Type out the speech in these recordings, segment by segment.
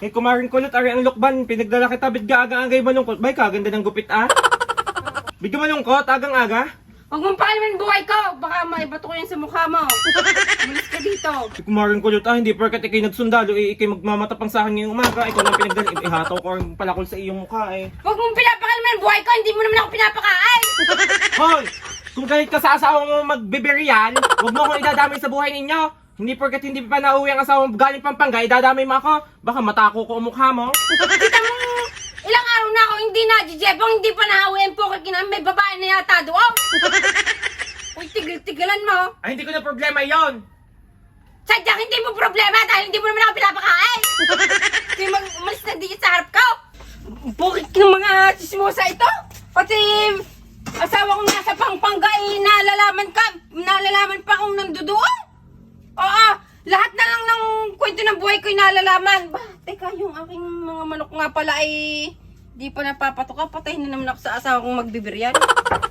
Eh, kumaring kulot, ari ang lukban, pinagdala kita, bit ga agang-agay malungkot. Bay, kaganda ng gupit ah. Bigyan malungkot, agang-aga. Huwag mong pakalaman buhay ko! Baka maibato ko yan sa mukha mo. Umalis ka dito. Si kumaring kulot, ah, hindi porkat ikay nagsundalo, eh, ikay magmamatapang sa akin ngayong umaga. Ikaw nang pinagdala, eh, ihataw ko ang palakol sa iyong mukha eh. Huwag mong pinapakalaman buhay ko! Hindi mo naman ako pinapakain! Hoy! Kung kahit ka sa asawa mo magbibirian, huwag mo akong idadamay sa buhay ninyo. Hindi porkat hindi pa nauwi ang asawa mo galing Pampanga, idadamay mo ako. Baka matako ko ang mukha mo. Kita mo, ilang araw na ako hindi na, Jejebong, hindi pa nahawian po kay may babae na yata doon. Uy, tigil-tigilan mo. Ay, hindi ko na problema yon. Sadyang hindi mo problema dahil hindi mo naman ako pinapakain. Hindi mag umalis na dito sa harap ko. Bukit ng mga sismosa ito. Pati asawa ko nasa pangpangga eh, nalalaman ka. Nalalaman pa kung nandoon. Oo, lahat na lang ng kwento ng buhay ko'y nalalaman. Ba, teka, yung aking mga manok nga pala ay di pa napapatuka. Patayin na naman ako sa asawa kong magbibiryan.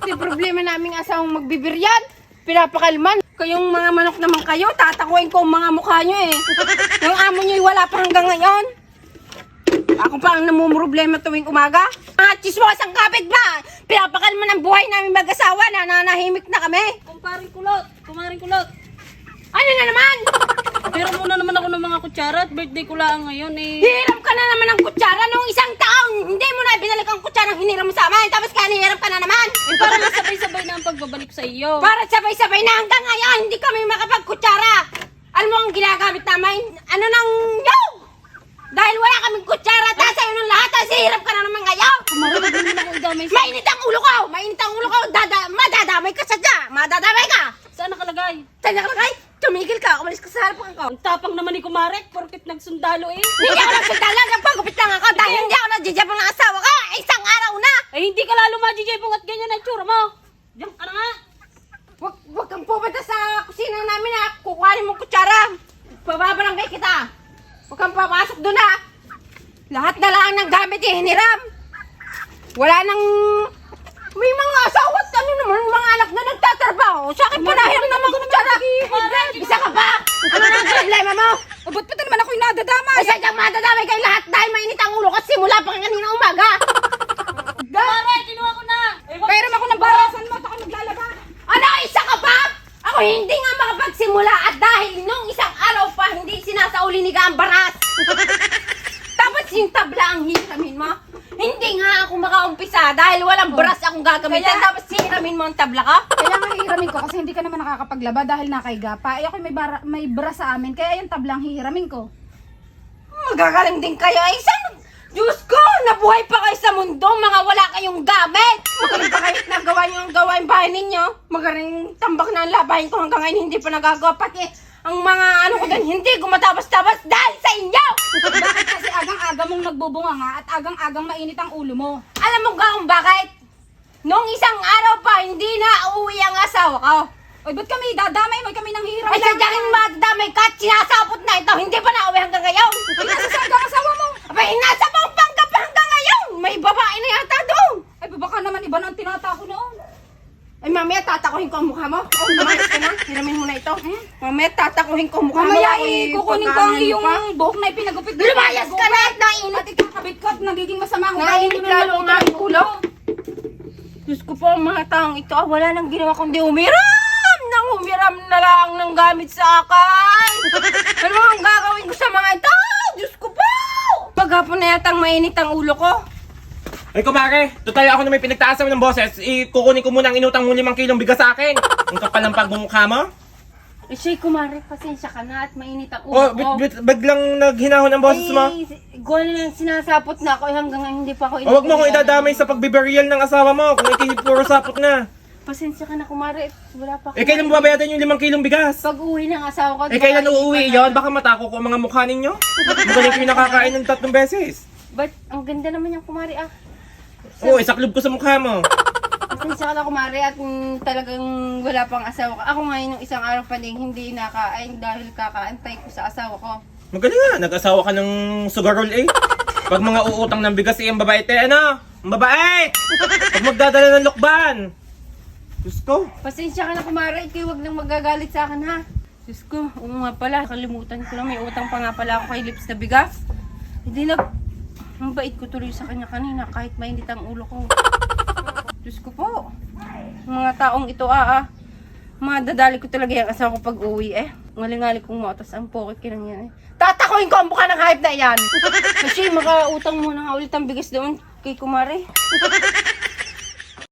Hindi problema naming asawang magbibiryan. Pinapakalman. Kayong mga manok naman kayo, tatakuin ko ang mga mukha nyo eh. Yung amo nyo'y wala pa hanggang ngayon. Ako pa ang namumroblema tuwing umaga. Mga chismos ang kapit ba? Pinapakalman ang buhay namin mag-asawa na nanahimik na kami. Kumparing kulot, kumaring kulot. Ano na naman? Pero muna naman ako ng mga kutsara at birthday ko lang ngayon eh. Hiram ka na naman ng kutsara nung isang taon. Hindi mo na binalik ang kutsara hiniram mo sa amin. Tapos kaya hiram ka na naman. Eh para masabay-sabay na ang pagbabalik sa iyo. Para sabay-sabay na hanggang ngayon, hindi kami makapagkutsara. Alam mo ang ginagamit namin? Ano nang yaw? Dahil wala kaming kutsara, tapos sa'yo ng lahat, tapos hirap ka na naman ngayon. Idamay sa... Mainit ang ulo ko! Mainit ang ulo ko! Dada, madadamay ka sadya! Madadamay ka! Saan nakalagay? Saan nakalagay? Tumigil ka! Umalis ka sa harapan ko! Ang tapang naman ni Kumarek, porkit nagsundalo eh. Hindi ako nagsundala! Nagpagupit lang ako dahil hindi ako nagjijabang ng asawa ko! Isang araw na! Ay hindi ka lalo majijebong at ganyan ang tsura mo. Diyan ka na nga. Wag, wag kang pupunta sa kusina namin ha! Kukuhanin mo kutsara! Pababarangay kita! Huwag kang papasok doon ha! Lahat na lang ng gamit eh, hiniram! Wala nang... May mga asawa at ano naman, mga anak na nagtatrabaho. Sa akin pa nahiram na mga kutsara. Isa ka ba? Ano na ang problema mo? O ba't pa naman ako'y nadadamay? Ay, sadyang madadamay kayo lahat dahil mainit ang ulo kasi simula pa kanina umaga. Kumarek, kinuha ko na. Pairam ako ng barasan mo at ako naglalaba. Ano, isa ka pa? Ako hindi nga makapagsimula at dahil nung isang araw pa hindi sinasauli ni ang baras. Tapos yung tabla ang hiramin mo. Hindi nga ako makaumpisa dahil walang baras akong gagamitin. Kaya- Tapos hiramin mo ang tabla ko. Kaya nga hihiramin ko kasi hindi ka naman nakakapaglaba dahil nakaiga pa. Eh ako'y may, bara, may bra sa amin kaya yung tablang hihiramin ko. Magagaling din kayo. Ay, saan? Diyos ko, nabuhay pa kayo sa mundo, mga wala kayong gamit. Magaling pa kayo na gawa niyo ang gawain bahay ninyo. Magaling tambak na ang labahin ko hanggang ngayon hindi pa nagagawa. Pati ang mga ano ko doon, hindi gumatapos-tapos dahil sa inyo. Bakit kasi agang-aga mong nagbubunga nga at agang-agang mainit ang ulo mo? Alam mo ga kung bakit? Nung isang araw pa, hindi na uuwi ang asawa ko. Oy, ba't kami dadamay mo? Kami nang hihiram Ay, sadyang madamay ka at na ito, hindi pa na uwi hanggang ngayon. Ay, nasa saan ka asawa mo? Abay, nasa Pampanga pa hanggang ngayon. May babae na yata doon. Ay, baka naman iba na ang tinatako noon. Ay, mamaya tatakuhin ko ang mukha mo. Oh, lumayas ka na. Hiramin mo na ito. Mamaya tatakuhin ko ang mukha mo. Mamaya eh, kukunin ko ang iyong buhok na ipinagupit. Lumayas ka na at nainit. At ikakabit ko at nagiging masama ang ugali mo lalo ang na aking ulo. Diyos ko po, ang mga taong ito, ah, wala nang ginawa kundi umiram! Nang umiram na lang ng gamit sa akin! Ano ang gagawin ko sa mga ito? Diyos ko po! Paghapon na yatang mainit ang ulo ko. Ay, kumare, total ako na may pinagtaasan mo ng boses, ikukunin ko muna ang inutang mo limang kilong bigas sa akin. Ang kapal ng pagmumukha mo. Eh, Shay, kumare, pasensya ka na at mainit ang ulo Oh, ko. bit, bit, biglang naghinahon ang boses mo. Eh, gol na sinasapot na ako eh, hanggang ngayon hindi pa ako O, wag mo akong idadamay sa pagbiberial ng asawa mo kung ikay puro sapot na. Pasensya ka na, kumare. Wala pa ako. Eh, kailan mo babayadan yung limang kilong bigas? Pag uwi ng asawa ko. Eh, kailan uuwi yon? Baka matako ko ang mga mukha ninyo. Magaling kayo nakakain ng tatlong beses. But, ang ganda naman yung kumare ah. Oo, isaklob ko sa mukha mo. Pasensya ka na kumare at mm, talagang wala pang asawa ko. Ako ngayon nung isang araw pa din hindi nakain dahil kakaantay ko sa asawa ko. Magaling nga, nag-asawa ka ng sugarol eh. Pag mga uutang ng bigas eh, ang babae, te, ano? Ang babae! Pag magdadala ng lokban. Diyos ko. Pasensya ka na kumare, ikaw wag nang magagalit sa akin ha. Diyos ko, oo nga pala, kalimutan ko lang, may utang pa nga pala ako kay Lips na bigas. Hindi nag... Ang ko tuloy sa kanya kanina kahit mainit ang ulo ko. Diyos ko po. Mga taong ito ah ah. Madadali ko talaga yung asawa ko pag uwi eh. Ngalingali kong motos ang pocket kinang yan eh. Tatakoin ko ang mukha ng hype na yan! Kasi makautang muna nga ulit ang bigas doon kay Kumare.